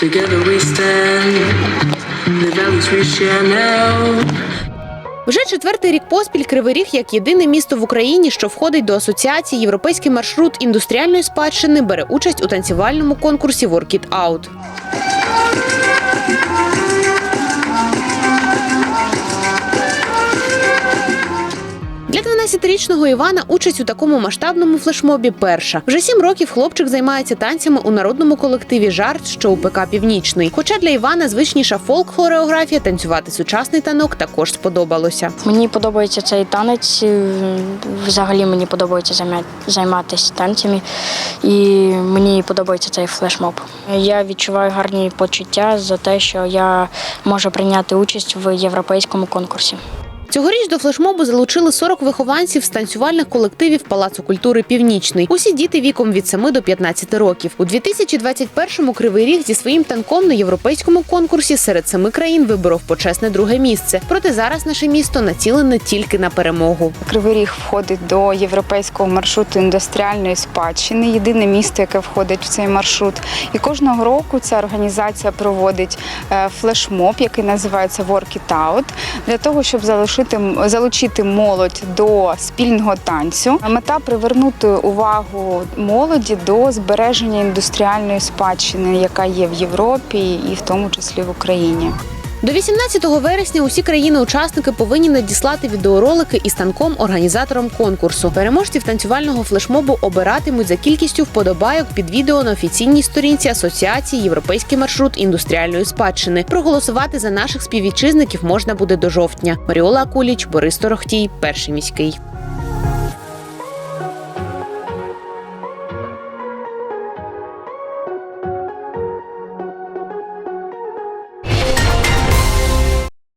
Together. Вже четвертий рік поспіль Кривий Ріг як єдине місто в Україні, що входить до асоціації Європейський маршрут індустріальної спадщини, бере участь у танцювальному конкурсі Work It Out. Для 12-річного Івана участь у такому масштабному флешмобі перша. Вже сім років хлопчик займається танцями у народному колективі Жарт, що у ПК Північний. Хоча для Івана звичніша фолк-хореографія, танцювати сучасний танок також сподобалося. Мені подобається цей танець. е, Взагалі мені подобається займатися танцями, і мені подобається цей флешмоб. Я відчуваю гарні почуття за те, що я можу прийняти участь в європейському конкурсі. Цьогоріч до флешмобу залучили 40 вихованців з танцювальних колективів Палацу культури Північний. Усі діти віком від 7 до 15 років. У 2021-му Кривий Ріг зі своїм танком на європейському конкурсі серед семи країн виборов почесне друге місце. Проте зараз наше місто націлене тільки на перемогу. Кривий Ріг входить до європейського маршруту індустріальної спадщини. Єдине місто, яке входить в цей маршрут. І кожного року ця організація проводить е, флешмоб, який називається Work It Out, для того, щоб залишити залучити молодь до спільного танцю. Мета привернути увагу молоді до збереження індустріальної спадщини, яка є в Європі і в тому числі в Україні. До 18 вересня усі країни-учасники повинні надіслати відеоролики із танком організаторам конкурсу. Переможців танцювального флешмобу обиратимуть за кількістю вподобайок під відео на офіційній сторінці Асоціації Європейський маршрут індустріальної спадщини. Проголосувати за наших співвітчизників можна буде до жовтня. Маріола Акуліч, Борис Торохтій, перший міський.